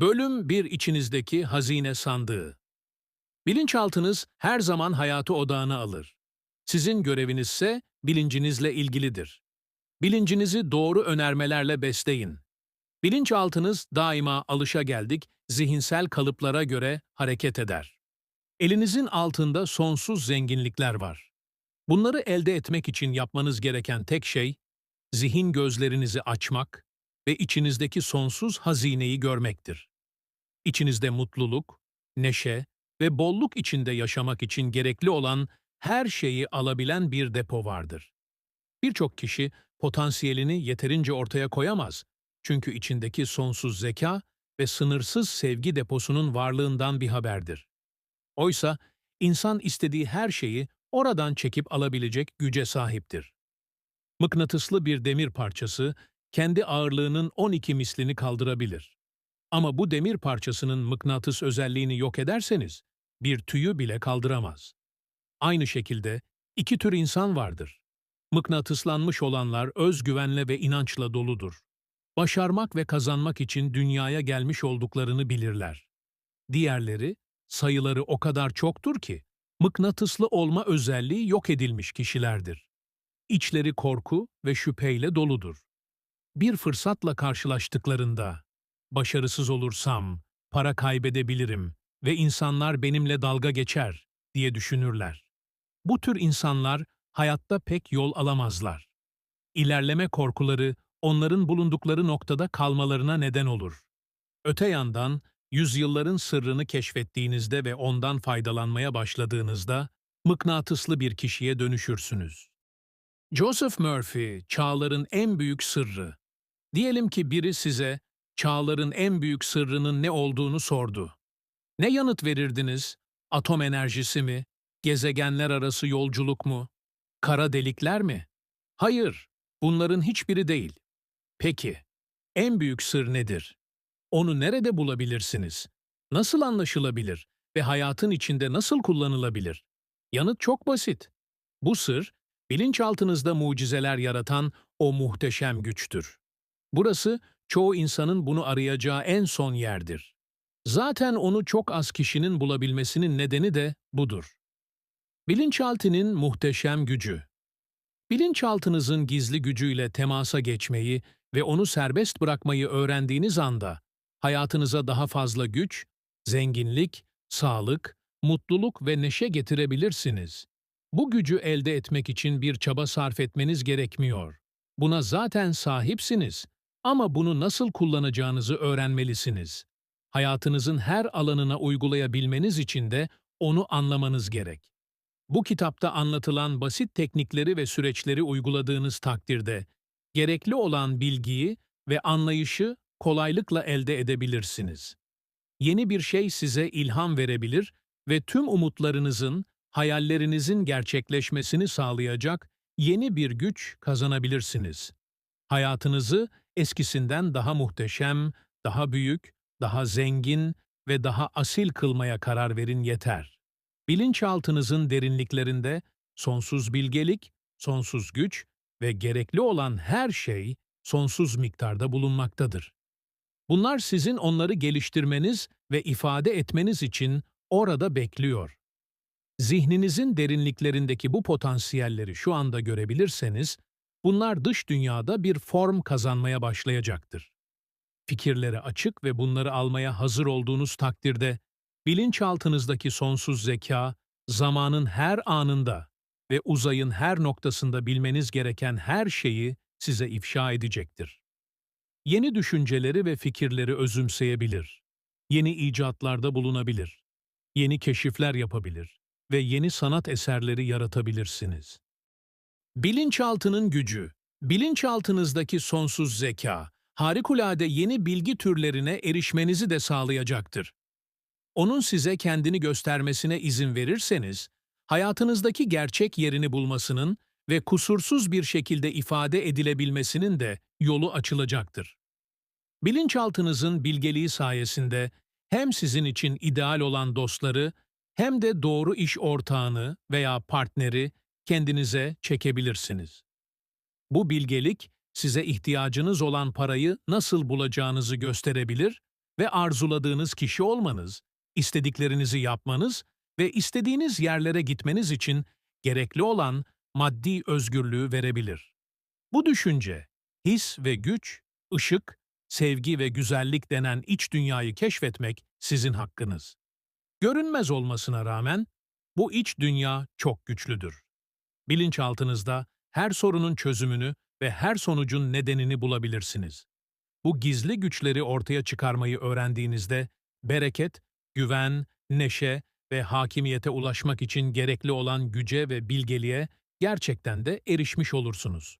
Bölüm 1 içinizdeki hazine sandığı. Bilinçaltınız her zaman hayatı odağına alır. Sizin göreviniz ise bilincinizle ilgilidir. Bilincinizi doğru önermelerle besleyin. Bilinçaltınız daima alışa geldik, zihinsel kalıplara göre hareket eder. Elinizin altında sonsuz zenginlikler var. Bunları elde etmek için yapmanız gereken tek şey, zihin gözlerinizi açmak ve içinizdeki sonsuz hazineyi görmektir. İçinizde mutluluk, neşe ve bolluk içinde yaşamak için gerekli olan her şeyi alabilen bir depo vardır. Birçok kişi potansiyelini yeterince ortaya koyamaz çünkü içindeki sonsuz zeka ve sınırsız sevgi deposunun varlığından bir haberdir. Oysa insan istediği her şeyi oradan çekip alabilecek güce sahiptir. Mıknatıslı bir demir parçası kendi ağırlığının 12 mislini kaldırabilir. Ama bu demir parçasının mıknatıs özelliğini yok ederseniz bir tüyü bile kaldıramaz. Aynı şekilde iki tür insan vardır. Mıknatıslanmış olanlar özgüvenle ve inançla doludur. Başarmak ve kazanmak için dünyaya gelmiş olduklarını bilirler. Diğerleri, sayıları o kadar çoktur ki, mıknatıslı olma özelliği yok edilmiş kişilerdir. İçleri korku ve şüpheyle doludur. Bir fırsatla karşılaştıklarında, başarısız olursam, para kaybedebilirim ve insanlar benimle dalga geçer diye düşünürler. Bu tür insanlar hayatta pek yol alamazlar. İlerleme korkuları onların bulundukları noktada kalmalarına neden olur. Öte yandan, yüzyılların sırrını keşfettiğinizde ve ondan faydalanmaya başladığınızda, mıknatıslı bir kişiye dönüşürsünüz. Joseph Murphy, çağların en büyük sırrı. Diyelim ki biri size, çağların en büyük sırrının ne olduğunu sordu. Ne yanıt verirdiniz? Atom enerjisi mi? Gezegenler arası yolculuk mu? Kara delikler mi? Hayır, bunların hiçbiri değil. Peki, en büyük sır nedir? Onu nerede bulabilirsiniz? Nasıl anlaşılabilir ve hayatın içinde nasıl kullanılabilir? Yanıt çok basit. Bu sır, bilinçaltınızda mucizeler yaratan o muhteşem güçtür. Burası, çoğu insanın bunu arayacağı en son yerdir. Zaten onu çok az kişinin bulabilmesinin nedeni de budur. Bilinçaltının muhteşem gücü. Bilinçaltınızın gizli gücüyle temasa geçmeyi ve onu serbest bırakmayı öğrendiğiniz anda, hayatınıza daha fazla güç, zenginlik, sağlık, mutluluk ve neşe getirebilirsiniz. Bu gücü elde etmek için bir çaba sarf etmeniz gerekmiyor. Buna zaten sahipsiniz ama bunu nasıl kullanacağınızı öğrenmelisiniz. Hayatınızın her alanına uygulayabilmeniz için de onu anlamanız gerek. Bu kitapta anlatılan basit teknikleri ve süreçleri uyguladığınız takdirde, gerekli olan bilgiyi ve anlayışı kolaylıkla elde edebilirsiniz. Yeni bir şey size ilham verebilir ve tüm umutlarınızın, hayallerinizin gerçekleşmesini sağlayacak yeni bir güç kazanabilirsiniz. Hayatınızı eskisinden daha muhteşem, daha büyük, daha zengin ve daha asil kılmaya karar verin yeter. Bilinçaltınızın derinliklerinde sonsuz bilgelik, sonsuz güç ve gerekli olan her şey sonsuz miktarda bulunmaktadır. Bunlar sizin onları geliştirmeniz ve ifade etmeniz için orada bekliyor. Zihninizin derinliklerindeki bu potansiyelleri şu anda görebilirseniz, bunlar dış dünyada bir form kazanmaya başlayacaktır. Fikirlere açık ve bunları almaya hazır olduğunuz takdirde, bilinçaltınızdaki sonsuz zeka, zamanın her anında ve uzayın her noktasında bilmeniz gereken her şeyi size ifşa edecektir. Yeni düşünceleri ve fikirleri özümseyebilir. Yeni icatlarda bulunabilir. Yeni keşifler yapabilir ve yeni sanat eserleri yaratabilirsiniz. Bilinçaltının gücü, bilinçaltınızdaki sonsuz zeka, harikulade yeni bilgi türlerine erişmenizi de sağlayacaktır. Onun size kendini göstermesine izin verirseniz, hayatınızdaki gerçek yerini bulmasının ve kusursuz bir şekilde ifade edilebilmesinin de yolu açılacaktır. Bilinçaltınızın bilgeliği sayesinde hem sizin için ideal olan dostları hem de doğru iş ortağını veya partneri kendinize çekebilirsiniz. Bu bilgelik size ihtiyacınız olan parayı nasıl bulacağınızı gösterebilir ve arzuladığınız kişi olmanız, istediklerinizi yapmanız ve istediğiniz yerlere gitmeniz için gerekli olan maddi özgürlüğü verebilir. Bu düşünce, his ve güç, ışık, sevgi ve güzellik denen iç dünyayı keşfetmek sizin hakkınız. Görünmez olmasına rağmen bu iç dünya çok güçlüdür. Bilinçaltınızda her sorunun çözümünü ve her sonucun nedenini bulabilirsiniz. Bu gizli güçleri ortaya çıkarmayı öğrendiğinizde bereket, güven, neşe ve hakimiyete ulaşmak için gerekli olan güce ve bilgeliğe gerçekten de erişmiş olursunuz.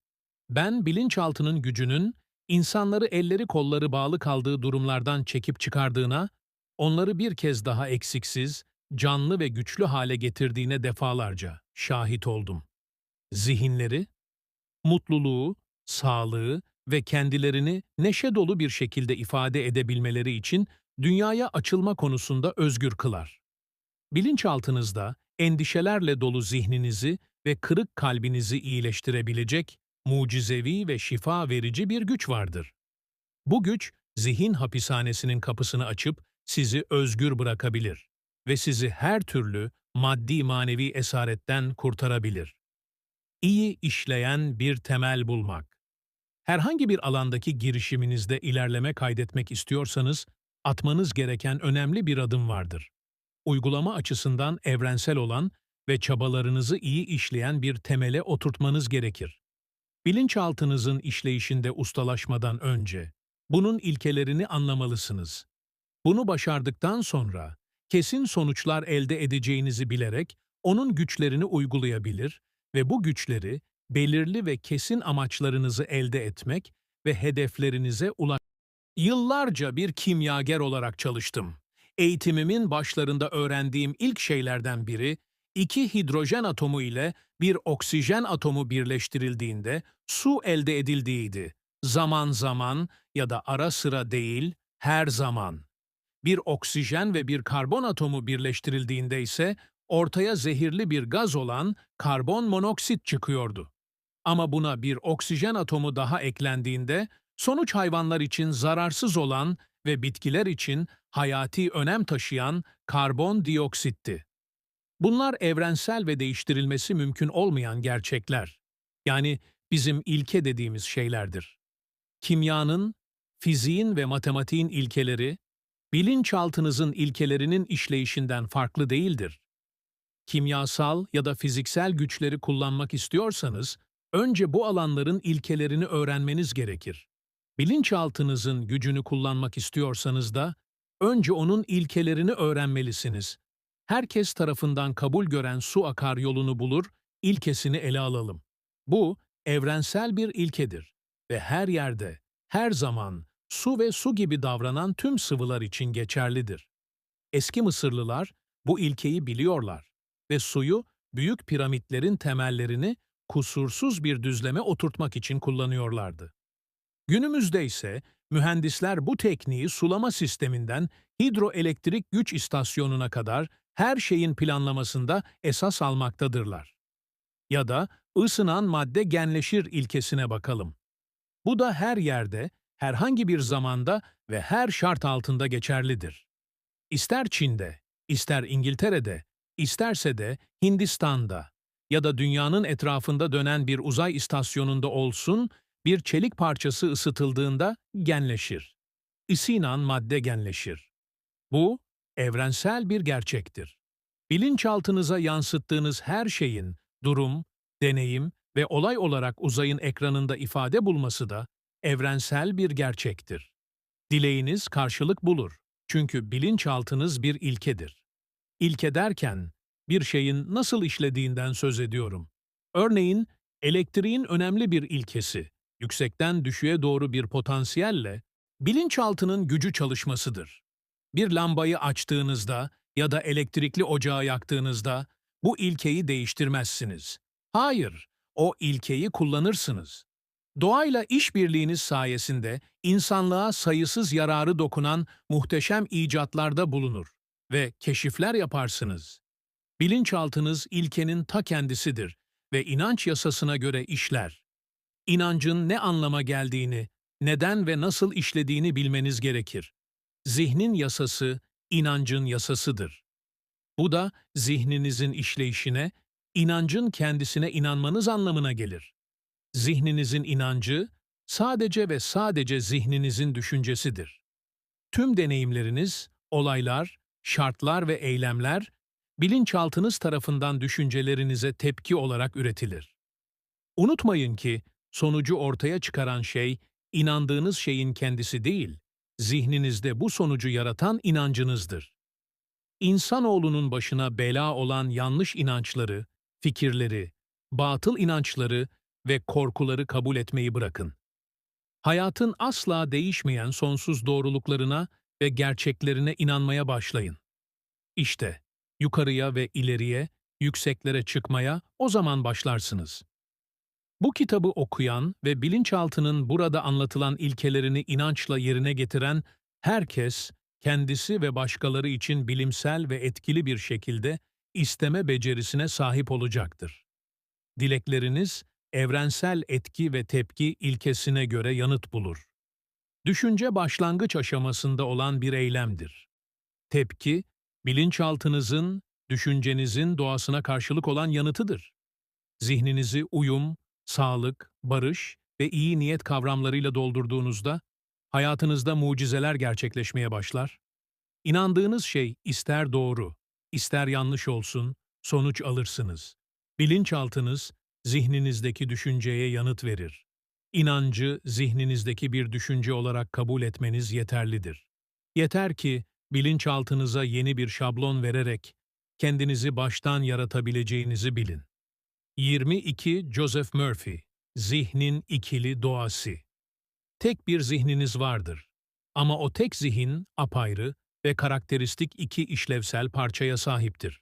Ben bilinçaltının gücünün insanları elleri kolları bağlı kaldığı durumlardan çekip çıkardığına, onları bir kez daha eksiksiz, canlı ve güçlü hale getirdiğine defalarca şahit oldum. Zihinleri, mutluluğu, sağlığı ve kendilerini neşe dolu bir şekilde ifade edebilmeleri için dünyaya açılma konusunda özgür kılar. Bilinçaltınızda endişelerle dolu zihninizi ve kırık kalbinizi iyileştirebilecek, mucizevi ve şifa verici bir güç vardır. Bu güç, zihin hapishanesinin kapısını açıp sizi özgür bırakabilir ve sizi her türlü maddi manevi esaretten kurtarabilir. İyi işleyen bir temel bulmak. Herhangi bir alandaki girişiminizde ilerleme kaydetmek istiyorsanız, atmanız gereken önemli bir adım vardır. Uygulama açısından evrensel olan ve çabalarınızı iyi işleyen bir temele oturtmanız gerekir. Bilinçaltınızın işleyişinde ustalaşmadan önce bunun ilkelerini anlamalısınız. Bunu başardıktan sonra kesin sonuçlar elde edeceğinizi bilerek onun güçlerini uygulayabilir ve bu güçleri belirli ve kesin amaçlarınızı elde etmek ve hedeflerinize ulaş. Yıllarca bir kimyager olarak çalıştım. Eğitimimin başlarında öğrendiğim ilk şeylerden biri, iki hidrojen atomu ile bir oksijen atomu birleştirildiğinde su elde edildiğiydi. Zaman zaman ya da ara sıra değil, her zaman. Bir oksijen ve bir karbon atomu birleştirildiğinde ise ortaya zehirli bir gaz olan karbon monoksit çıkıyordu. Ama buna bir oksijen atomu daha eklendiğinde sonuç hayvanlar için zararsız olan ve bitkiler için hayati önem taşıyan karbon dioksitti. Bunlar evrensel ve değiştirilmesi mümkün olmayan gerçekler. Yani bizim ilke dediğimiz şeylerdir. Kimyanın, fiziğin ve matematiğin ilkeleri, bilinçaltınızın ilkelerinin işleyişinden farklı değildir. Kimyasal ya da fiziksel güçleri kullanmak istiyorsanız, önce bu alanların ilkelerini öğrenmeniz gerekir. Bilinçaltınızın gücünü kullanmak istiyorsanız da, önce onun ilkelerini öğrenmelisiniz. Herkes tarafından kabul gören su akar yolunu bulur, ilkesini ele alalım. Bu, evrensel bir ilkedir ve her yerde, her zaman su ve su gibi davranan tüm sıvılar için geçerlidir. Eski Mısırlılar bu ilkeyi biliyorlar ve suyu büyük piramitlerin temellerini kusursuz bir düzleme oturtmak için kullanıyorlardı. Günümüzde ise mühendisler bu tekniği sulama sisteminden hidroelektrik güç istasyonuna kadar her şeyin planlamasında esas almaktadırlar. Ya da ısınan madde genleşir ilkesine bakalım. Bu da her yerde, herhangi bir zamanda ve her şart altında geçerlidir. İster Çin'de, ister İngiltere'de, isterse de Hindistan'da ya da dünyanın etrafında dönen bir uzay istasyonunda olsun, bir çelik parçası ısıtıldığında genleşir. Isınan madde genleşir. Bu, evrensel bir gerçektir. Bilinçaltınıza yansıttığınız her şeyin durum, deneyim ve olay olarak uzayın ekranında ifade bulması da evrensel bir gerçektir. Dileğiniz karşılık bulur. Çünkü bilinçaltınız bir ilkedir. İlke derken bir şeyin nasıl işlediğinden söz ediyorum. Örneğin elektriğin önemli bir ilkesi, yüksekten düşüğe doğru bir potansiyelle bilinçaltının gücü çalışmasıdır. Bir lambayı açtığınızda ya da elektrikli ocağı yaktığınızda bu ilkeyi değiştirmezsiniz. Hayır, o ilkeyi kullanırsınız. Doğayla işbirliğiniz sayesinde insanlığa sayısız yararı dokunan muhteşem icatlarda bulunur ve keşifler yaparsınız. Bilinçaltınız ilkenin ta kendisidir ve inanç yasasına göre işler. İnancın ne anlama geldiğini, neden ve nasıl işlediğini bilmeniz gerekir. zihnin yasası inancın yasasıdır. Bu da zihninizin işleyişine, inancın kendisine inanmanız anlamına gelir. Zihninizin inancı sadece ve sadece zihninizin düşüncesidir. Tüm deneyimleriniz, olaylar, şartlar ve eylemler bilinçaltınız tarafından düşüncelerinize tepki olarak üretilir. Unutmayın ki sonucu ortaya çıkaran şey inandığınız şeyin kendisi değil, zihninizde bu sonucu yaratan inancınızdır. İnsanoğlunun başına bela olan yanlış inançları, fikirleri, batıl inançları ve korkuları kabul etmeyi bırakın. Hayatın asla değişmeyen sonsuz doğruluklarına ve gerçeklerine inanmaya başlayın. İşte yukarıya ve ileriye, yükseklere çıkmaya o zaman başlarsınız. Bu kitabı okuyan ve bilinçaltının burada anlatılan ilkelerini inançla yerine getiren herkes, kendisi ve başkaları için bilimsel ve etkili bir şekilde isteme becerisine sahip olacaktır. Dilekleriniz, evrensel etki ve tepki ilkesine göre yanıt bulur. Düşünce başlangıç aşamasında olan bir eylemdir. Tepki, bilinçaltınızın, düşüncenizin doğasına karşılık olan yanıtıdır. Zihninizi uyum, sağlık, barış ve iyi niyet kavramlarıyla doldurduğunuzda, hayatınızda mucizeler gerçekleşmeye başlar. İnandığınız şey ister doğru, ister yanlış olsun, sonuç alırsınız. Bilinçaltınız, zihninizdeki düşünceye yanıt verir. İnancı, zihninizdeki bir düşünce olarak kabul etmeniz yeterlidir. Yeter ki, bilinçaltınıza yeni bir şablon vererek, kendinizi baştan yaratabileceğinizi bilin. 22 Joseph Murphy Zihnin ikili doğası Tek bir zihniniz vardır. Ama o tek zihin apayrı ve karakteristik iki işlevsel parçaya sahiptir.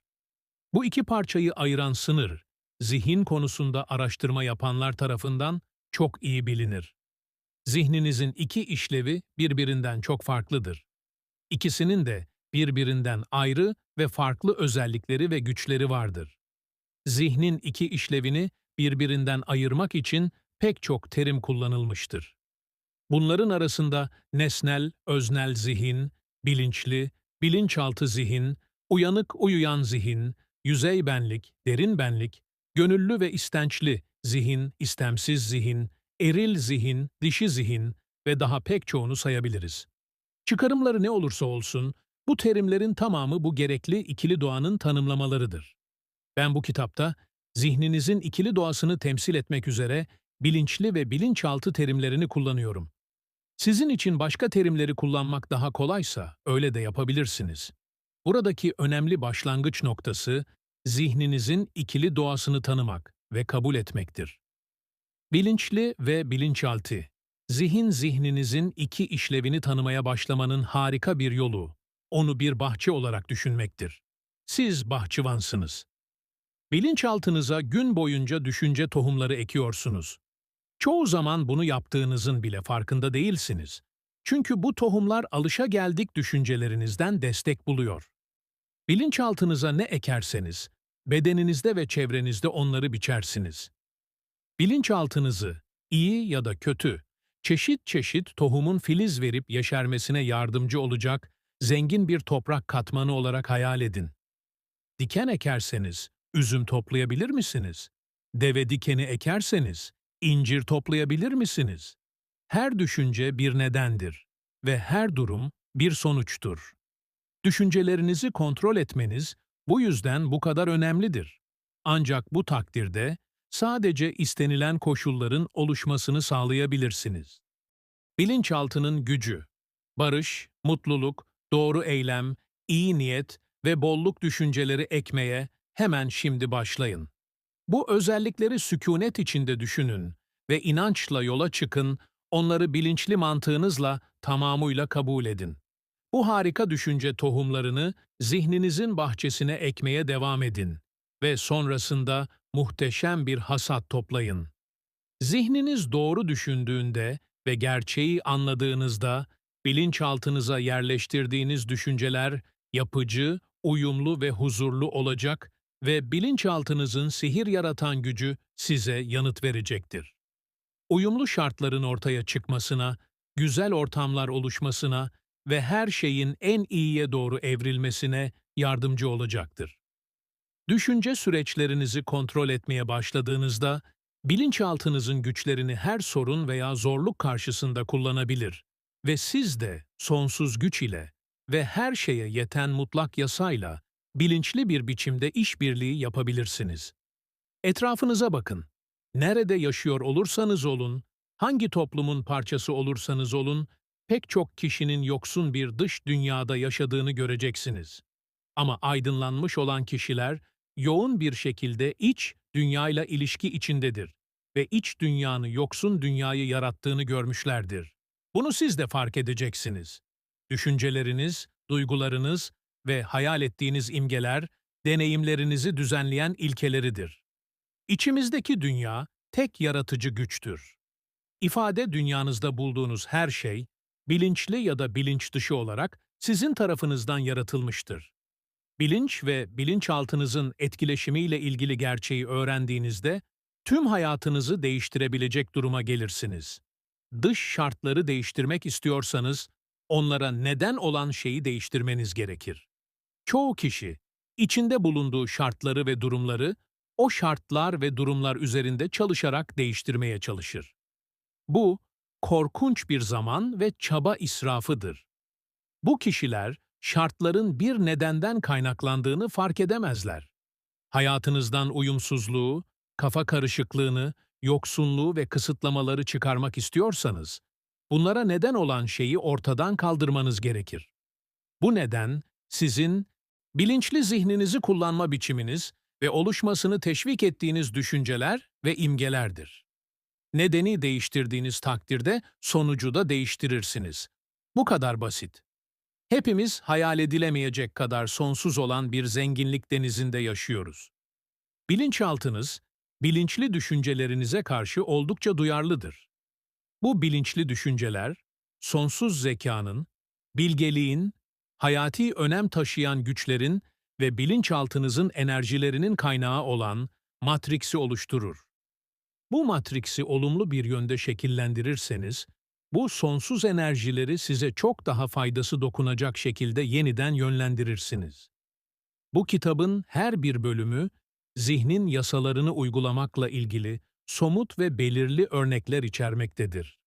Bu iki parçayı ayıran sınır, zihin konusunda araştırma yapanlar tarafından çok iyi bilinir. Zihninizin iki işlevi birbirinden çok farklıdır. İkisinin de birbirinden ayrı ve farklı özellikleri ve güçleri vardır. Zihnin iki işlevini birbirinden ayırmak için pek çok terim kullanılmıştır. Bunların arasında nesnel, öznel zihin, bilinçli, bilinçaltı zihin, uyanık uyuyan zihin, yüzey benlik, derin benlik, gönüllü ve istençli zihin, istemsiz zihin, eril zihin, dişi zihin ve daha pek çoğunu sayabiliriz. Çıkarımları ne olursa olsun, bu terimlerin tamamı bu gerekli ikili doğanın tanımlamalarıdır. Ben bu kitapta zihninizin ikili doğasını temsil etmek üzere bilinçli ve bilinçaltı terimlerini kullanıyorum. Sizin için başka terimleri kullanmak daha kolaysa öyle de yapabilirsiniz. Buradaki önemli başlangıç noktası zihninizin ikili doğasını tanımak ve kabul etmektir. Bilinçli ve bilinçaltı Zihin zihninizin iki işlevini tanımaya başlamanın harika bir yolu. Onu bir bahçe olarak düşünmektir. Siz bahçıvansınız. Bilinçaltınıza gün boyunca düşünce tohumları ekiyorsunuz. Çoğu zaman bunu yaptığınızın bile farkında değilsiniz. Çünkü bu tohumlar alışa geldik düşüncelerinizden destek buluyor. Bilinçaltınıza ne ekerseniz, bedeninizde ve çevrenizde onları biçersiniz. Bilinçaltınızı, iyi ya da kötü, çeşit çeşit tohumun filiz verip yeşermesine yardımcı olacak zengin bir toprak katmanı olarak hayal edin. Diken ekerseniz, üzüm toplayabilir misiniz? Deve dikeni ekerseniz, incir toplayabilir misiniz? Her düşünce bir nedendir ve her durum bir sonuçtur. Düşüncelerinizi kontrol etmeniz bu yüzden bu kadar önemlidir. Ancak bu takdirde sadece istenilen koşulların oluşmasını sağlayabilirsiniz. Bilinçaltının gücü, barış, mutluluk, doğru eylem, iyi niyet ve bolluk düşünceleri ekmeye hemen şimdi başlayın. Bu özellikleri sükunet içinde düşünün ve inançla yola çıkın, onları bilinçli mantığınızla tamamıyla kabul edin. Bu harika düşünce tohumlarını zihninizin bahçesine ekmeye devam edin ve sonrasında muhteşem bir hasat toplayın. Zihniniz doğru düşündüğünde ve gerçeği anladığınızda bilinçaltınıza yerleştirdiğiniz düşünceler yapıcı, uyumlu ve huzurlu olacak ve bilinçaltınızın sihir yaratan gücü size yanıt verecektir. Uyumlu şartların ortaya çıkmasına, güzel ortamlar oluşmasına ve her şeyin en iyiye doğru evrilmesine yardımcı olacaktır. Düşünce süreçlerinizi kontrol etmeye başladığınızda, bilinçaltınızın güçlerini her sorun veya zorluk karşısında kullanabilir ve siz de sonsuz güç ile ve her şeye yeten mutlak yasayla bilinçli bir biçimde işbirliği yapabilirsiniz. Etrafınıza bakın. Nerede yaşıyor olursanız olun, hangi toplumun parçası olursanız olun, pek çok kişinin yoksun bir dış dünyada yaşadığını göreceksiniz. Ama aydınlanmış olan kişiler yoğun bir şekilde iç dünyayla ilişki içindedir ve iç dünyanı yoksun dünyayı yarattığını görmüşlerdir. Bunu siz de fark edeceksiniz. Düşünceleriniz, duygularınız ve hayal ettiğiniz imgeler, deneyimlerinizi düzenleyen ilkeleridir. İçimizdeki dünya, tek yaratıcı güçtür. İfade dünyanızda bulduğunuz her şey, bilinçli ya da bilinç dışı olarak sizin tarafınızdan yaratılmıştır. Bilinç ve bilinçaltınızın etkileşimiyle ilgili gerçeği öğrendiğinizde, tüm hayatınızı değiştirebilecek duruma gelirsiniz. Dış şartları değiştirmek istiyorsanız, onlara neden olan şeyi değiştirmeniz gerekir. Çoğu kişi, içinde bulunduğu şartları ve durumları, o şartlar ve durumlar üzerinde çalışarak değiştirmeye çalışır. Bu, korkunç bir zaman ve çaba israfıdır. Bu kişiler, şartların bir nedenden kaynaklandığını fark edemezler. Hayatınızdan uyumsuzluğu, kafa karışıklığını, yoksunluğu ve kısıtlamaları çıkarmak istiyorsanız, bunlara neden olan şeyi ortadan kaldırmanız gerekir. Bu neden, sizin bilinçli zihninizi kullanma biçiminiz ve oluşmasını teşvik ettiğiniz düşünceler ve imgelerdir. Nedeni değiştirdiğiniz takdirde sonucu da değiştirirsiniz. Bu kadar basit. Hepimiz hayal edilemeyecek kadar sonsuz olan bir zenginlik denizinde yaşıyoruz. Bilinçaltınız, bilinçli düşüncelerinize karşı oldukça duyarlıdır. Bu bilinçli düşünceler, sonsuz zekanın, bilgeliğin, hayati önem taşıyan güçlerin ve bilinçaltınızın enerjilerinin kaynağı olan matriksi oluşturur. Bu matriksi olumlu bir yönde şekillendirirseniz, bu sonsuz enerjileri size çok daha faydası dokunacak şekilde yeniden yönlendirirsiniz. Bu kitabın her bir bölümü, zihnin yasalarını uygulamakla ilgili somut ve belirli örnekler içermektedir.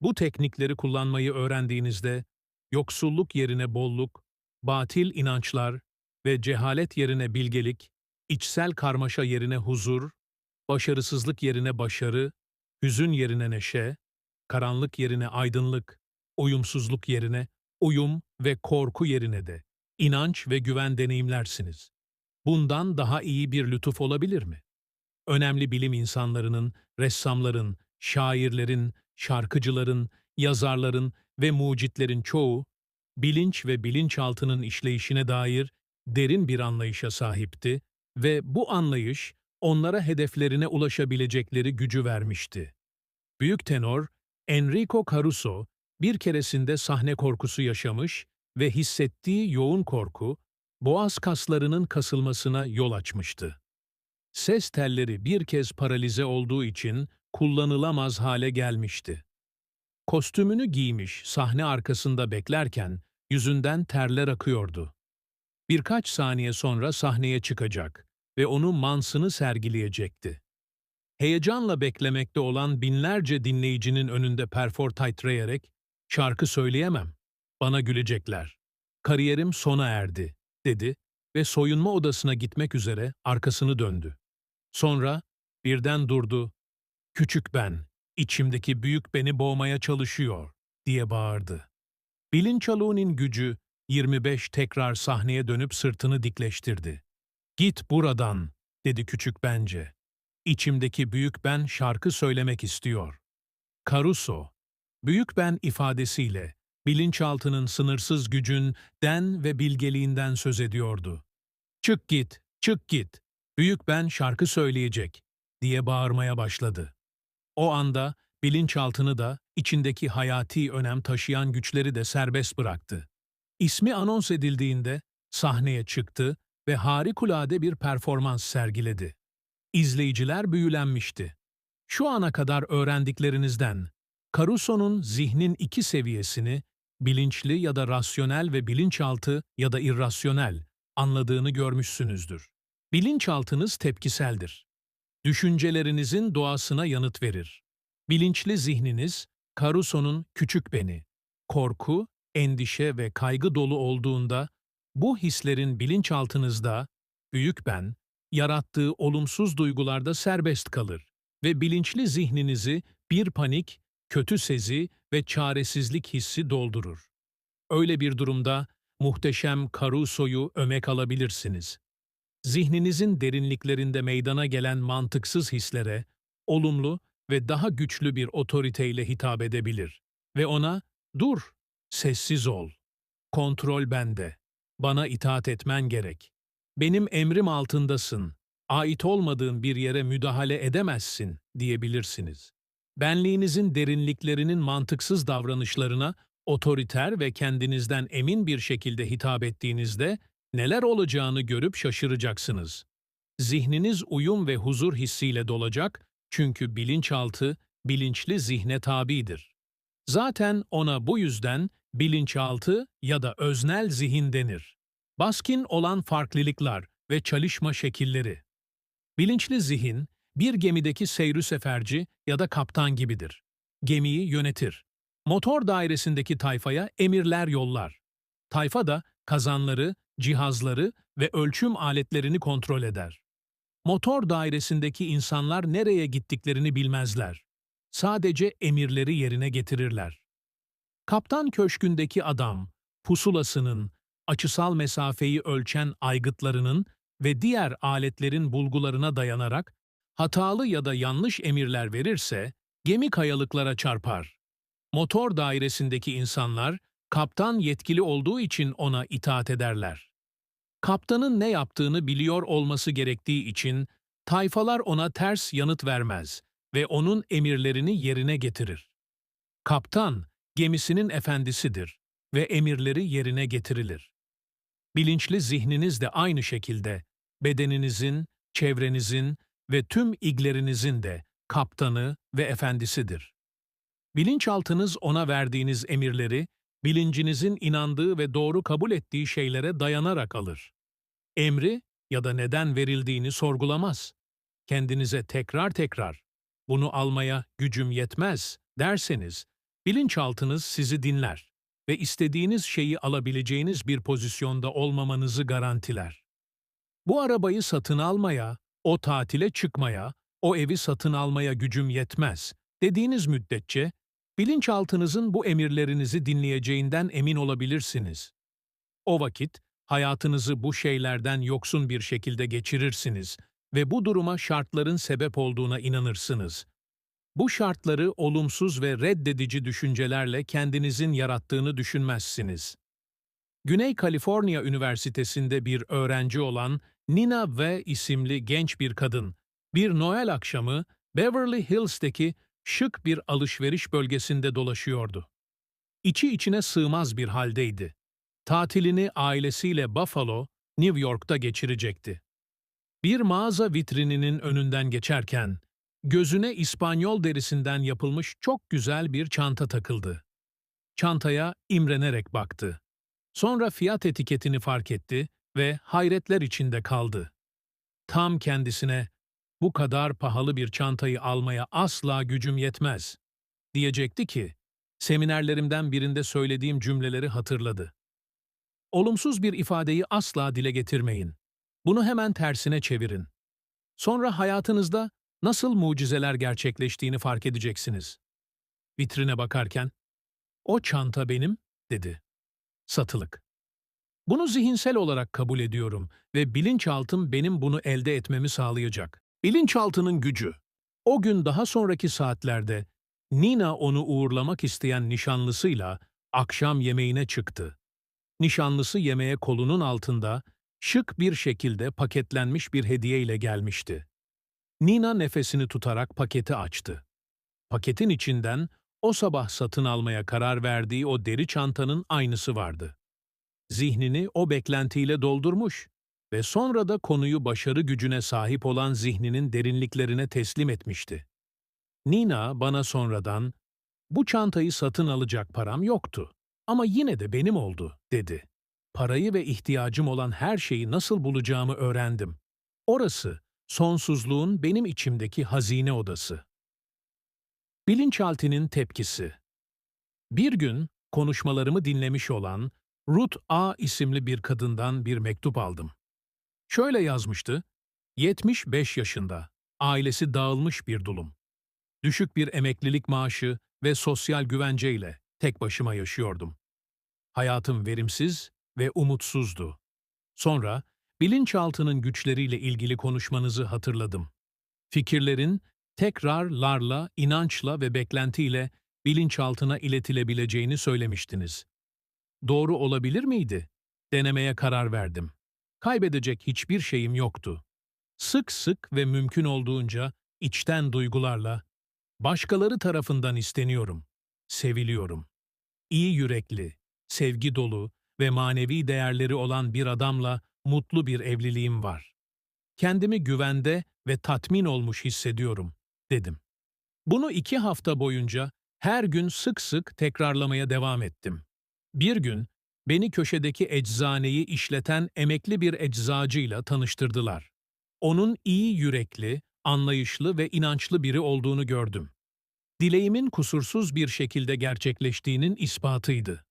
Bu teknikleri kullanmayı öğrendiğinizde, yoksulluk yerine bolluk, batil inançlar ve cehalet yerine bilgelik, içsel karmaşa yerine huzur, başarısızlık yerine başarı, hüzün yerine neşe, karanlık yerine aydınlık, uyumsuzluk yerine uyum ve korku yerine de inanç ve güven deneyimlersiniz. Bundan daha iyi bir lütuf olabilir mi? Önemli bilim insanlarının, ressamların, şairlerin, şarkıcıların, yazarların ve mucitlerin çoğu, bilinç ve bilinçaltının işleyişine dair derin bir anlayışa sahipti ve bu anlayış onlara hedeflerine ulaşabilecekleri gücü vermişti. Büyük tenor Enrico Caruso bir keresinde sahne korkusu yaşamış ve hissettiği yoğun korku, boğaz kaslarının kasılmasına yol açmıştı. Ses telleri bir kez paralize olduğu için kullanılamaz hale gelmişti. Kostümünü giymiş sahne arkasında beklerken yüzünden terler akıyordu. Birkaç saniye sonra sahneye çıkacak ve onu mansını sergileyecekti. Heyecanla beklemekte olan binlerce dinleyicinin önünde perfor titreyerek, şarkı söyleyemem, bana gülecekler. Kariyerim sona erdi, dedi ve soyunma odasına gitmek üzere arkasını döndü. Sonra birden durdu. Küçük ben, içimdeki büyük beni boğmaya çalışıyor, diye bağırdı. Bilinçalû'nun gücü 25 tekrar sahneye dönüp sırtını dikleştirdi. Git buradan, dedi küçük bence. İçimdeki büyük ben şarkı söylemek istiyor. Caruso, büyük ben ifadesiyle bilinçaltının sınırsız gücün den ve bilgeliğinden söz ediyordu. Çık git, çık git, büyük ben şarkı söyleyecek, diye bağırmaya başladı. O anda bilinçaltını da içindeki hayati önem taşıyan güçleri de serbest bıraktı. İsmi anons edildiğinde sahneye çıktı ve harikulade bir performans sergiledi. İzleyiciler büyülenmişti. Şu ana kadar öğrendiklerinizden, Caruso'nun zihnin iki seviyesini bilinçli ya da rasyonel ve bilinçaltı ya da irrasyonel anladığını görmüşsünüzdür. Bilinçaltınız tepkiseldir. Düşüncelerinizin doğasına yanıt verir. Bilinçli zihniniz, Caruso'nun küçük beni, korku, endişe ve kaygı dolu olduğunda, bu hislerin bilinçaltınızda, büyük ben, yarattığı olumsuz duygularda serbest kalır ve bilinçli zihninizi bir panik, kötü sezi ve çaresizlik hissi doldurur. Öyle bir durumda muhteşem Caruso'yu ömek alabilirsiniz. Zihninizin derinliklerinde meydana gelen mantıksız hislere, olumlu ve daha güçlü bir otoriteyle hitap edebilir ve ona ''Dur, sessiz ol, kontrol bende, bana itaat etmen gerek, benim emrim altındasın, ait olmadığın bir yere müdahale edemezsin.'' diyebilirsiniz. Benliğinizin derinliklerinin mantıksız davranışlarına otoriter ve kendinizden emin bir şekilde hitap ettiğinizde neler olacağını görüp şaşıracaksınız. Zihniniz uyum ve huzur hissiyle dolacak çünkü bilinçaltı bilinçli zihne tabidir. Zaten ona bu yüzden bilinçaltı ya da öznel zihin denir. Baskin olan farklılıklar ve çalışma şekilleri. Bilinçli zihin, bir gemideki seyrü seferci ya da kaptan gibidir. Gemiyi yönetir. Motor dairesindeki tayfaya emirler yollar. Tayfa da kazanları, cihazları ve ölçüm aletlerini kontrol eder. Motor dairesindeki insanlar nereye gittiklerini bilmezler. Sadece emirleri yerine getirirler. Kaptan köşkündeki adam, pusulasının, açısal mesafeyi ölçen aygıtlarının ve diğer aletlerin bulgularına dayanarak hatalı ya da yanlış emirler verirse gemi kayalıklara çarpar. Motor dairesindeki insanlar kaptan yetkili olduğu için ona itaat ederler. Kaptanın ne yaptığını biliyor olması gerektiği için tayfalar ona ters yanıt vermez ve onun emirlerini yerine getirir. Kaptan, gemisinin efendisidir ve emirleri yerine getirilir. Bilinçli zihniniz de aynı şekilde bedeninizin, çevrenizin ve tüm iglerinizin de kaptanı ve efendisidir. Bilinçaltınız ona verdiğiniz emirleri, bilincinizin inandığı ve doğru kabul ettiği şeylere dayanarak alır. Emri ya da neden verildiğini sorgulamaz. Kendinize tekrar tekrar, bunu almaya gücüm yetmez derseniz, bilinçaltınız sizi dinler ve istediğiniz şeyi alabileceğiniz bir pozisyonda olmamanızı garantiler. Bu arabayı satın almaya, o tatile çıkmaya, o evi satın almaya gücüm yetmez dediğiniz müddetçe, bilinçaltınızın bu emirlerinizi dinleyeceğinden emin olabilirsiniz. O vakit, hayatınızı bu şeylerden yoksun bir şekilde geçirirsiniz ve bu duruma şartların sebep olduğuna inanırsınız. Bu şartları olumsuz ve reddedici düşüncelerle kendinizin yarattığını düşünmezsiniz. Güney Kaliforniya Üniversitesi'nde bir öğrenci olan Nina V isimli genç bir kadın, bir Noel akşamı Beverly Hills'teki şık bir alışveriş bölgesinde dolaşıyordu. İçi içine sığmaz bir haldeydi. Tatilini ailesiyle Buffalo, New York'ta geçirecekti. Bir mağaza vitrininin önünden geçerken, gözüne İspanyol derisinden yapılmış çok güzel bir çanta takıldı. Çantaya imrenerek baktı. Sonra fiyat etiketini fark etti ve hayretler içinde kaldı. Tam kendisine, bu kadar pahalı bir çantayı almaya asla gücüm yetmez, diyecekti ki, seminerlerimden birinde söylediğim cümleleri hatırladı. Olumsuz bir ifadeyi asla dile getirmeyin. Bunu hemen tersine çevirin. Sonra hayatınızda nasıl mucizeler gerçekleştiğini fark edeceksiniz. Vitrine bakarken, o çanta benim, dedi. Satılık. Bunu zihinsel olarak kabul ediyorum ve bilinçaltım benim bunu elde etmemi sağlayacak. Bilinçaltının gücü. O gün daha sonraki saatlerde Nina onu uğurlamak isteyen nişanlısıyla akşam yemeğine çıktı. Nişanlısı yemeğe kolunun altında şık bir şekilde paketlenmiş bir hediye ile gelmişti. Nina nefesini tutarak paketi açtı. Paketin içinden o sabah satın almaya karar verdiği o deri çantanın aynısı vardı. Zihnini o beklentiyle doldurmuş ve sonra da konuyu başarı gücüne sahip olan zihninin derinliklerine teslim etmişti. Nina bana sonradan, bu çantayı satın alacak param yoktu, Ama yine de benim oldu, dedi. Parayı ve ihtiyacım olan her şeyi nasıl bulacağımı öğrendim. Orası, sonsuzluğun benim içimdeki hazine odası. Bilinçaltının tepkisi Bir gün konuşmalarımı dinlemiş olan Ruth A. isimli bir kadından bir mektup aldım. Şöyle yazmıştı, 75 yaşında, ailesi dağılmış bir dulum. Düşük bir emeklilik maaşı ve sosyal güvenceyle tek başıma yaşıyordum. Hayatım verimsiz ve umutsuzdu. Sonra bilinçaltının güçleriyle ilgili konuşmanızı hatırladım. Fikirlerin tekrarlarla, inançla ve beklentiyle bilinçaltına iletilebileceğini söylemiştiniz. Doğru olabilir miydi? Denemeye karar verdim. Kaybedecek hiçbir şeyim yoktu. Sık sık ve mümkün olduğunca içten duygularla başkaları tarafından isteniyorum, seviliyorum. İyi yürekli, sevgi dolu ve manevi değerleri olan bir adamla mutlu bir evliliğim var. Kendimi güvende ve tatmin olmuş hissediyorum, dedim. Bunu iki hafta boyunca her gün sık sık tekrarlamaya devam ettim. Bir gün beni köşedeki eczaneyi işleten emekli bir eczacıyla tanıştırdılar. Onun iyi yürekli, anlayışlı ve inançlı biri olduğunu gördüm. Dileğimin kusursuz bir şekilde gerçekleştiğinin ispatıydı.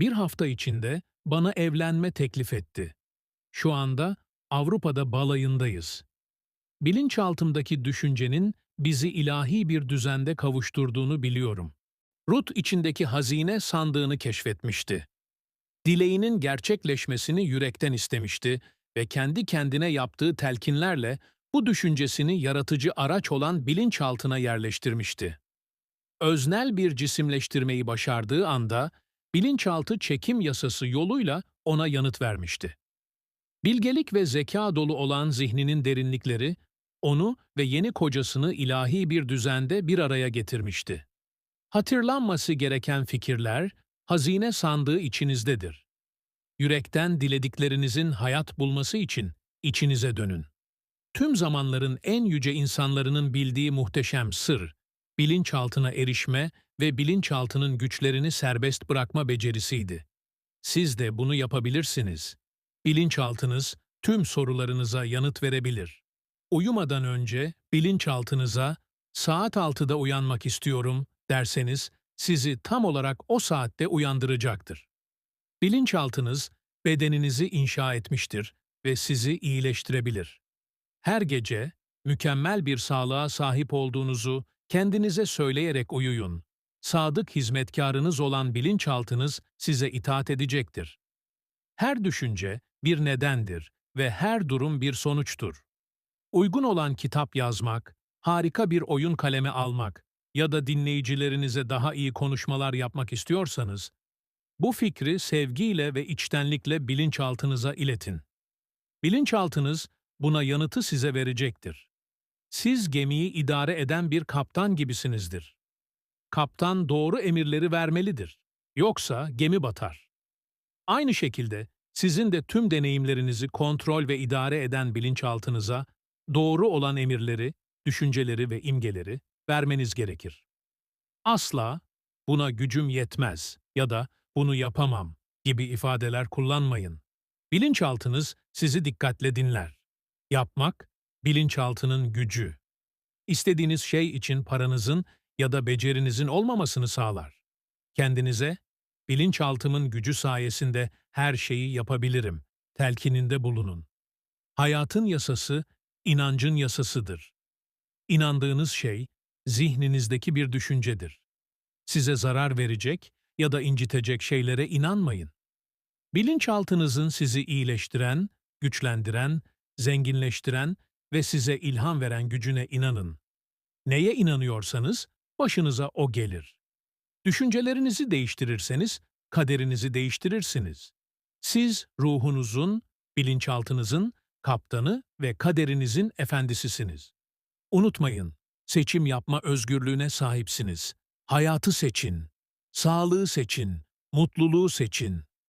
Bir hafta içinde bana evlenme teklif etti. Şu anda Avrupa'da balayındayız. Bilinçaltımdaki düşüncenin bizi ilahi bir düzende kavuşturduğunu biliyorum. Ruth içindeki hazine sandığını keşfetmişti. Dileğinin gerçekleşmesini yürekten istemişti ve kendi kendine yaptığı telkinlerle bu düşüncesini yaratıcı araç olan bilinçaltına yerleştirmişti. Öznel bir cisimleştirmeyi başardığı anda bilinçaltı çekim yasası yoluyla ona yanıt vermişti. Bilgelik ve zeka dolu olan zihninin derinlikleri, onu ve yeni kocasını ilahi bir düzende bir araya getirmişti. Hatırlanması gereken fikirler, hazine sandığı içinizdedir. Yürekten dilediklerinizin hayat bulması için içinize dönün. Tüm zamanların en yüce insanlarının bildiği muhteşem sır, bilinçaltına erişme ve bilinçaltının güçlerini serbest bırakma becerisiydi. Siz de bunu yapabilirsiniz. Bilinçaltınız tüm sorularınıza yanıt verebilir. Uyumadan önce bilinçaltınıza saat 6'da uyanmak istiyorum derseniz sizi tam olarak o saatte uyandıracaktır. Bilinçaltınız bedeninizi inşa etmiştir ve sizi iyileştirebilir. Her gece mükemmel bir sağlığa sahip olduğunuzu kendinize söyleyerek uyuyun. Sadık hizmetkarınız olan bilinçaltınız size itaat edecektir. Her düşünce bir nedendir ve her durum bir sonuçtur. Uygun olan kitap yazmak, harika bir oyun kalemi almak ya da dinleyicilerinize daha iyi konuşmalar yapmak istiyorsanız, bu fikri sevgiyle ve içtenlikle bilinçaltınıza iletin. Bilinçaltınız buna yanıtı size verecektir. Siz gemiyi idare eden bir kaptan gibisinizdir. Kaptan doğru emirleri vermelidir. Yoksa gemi batar. Aynı şekilde sizin de tüm deneyimlerinizi kontrol ve idare eden bilinçaltınıza doğru olan emirleri, düşünceleri ve imgeleri vermeniz gerekir. Asla buna gücüm yetmez ya da bunu yapamam gibi ifadeler kullanmayın. Bilinçaltınız sizi dikkatle dinler. Yapmak, bilinçaltının gücü. İstediğiniz şey için paranızın ya da becerinizin olmamasını sağlar. Kendinize, bilinçaltımın gücü sayesinde her şeyi yapabilirim, telkininde bulunun. Hayatın yasası, inancın yasasıdır. İnandığınız şey, zihninizdeki bir düşüncedir. Size zarar verecek ya da incitecek şeylere inanmayın. Bilinçaltınızın sizi iyileştiren, güçlendiren, zenginleştiren ve size ilham veren gücüne inanın. Neye inanıyorsanız başınıza o gelir. Düşüncelerinizi değiştirirseniz kaderinizi değiştirirsiniz. Siz ruhunuzun, bilinçaltınızın kaptanı ve kaderinizin efendisisiniz. Unutmayın, seçim yapma özgürlüğüne sahipsiniz. Hayatı seçin, sağlığı seçin, mutluluğu seçin.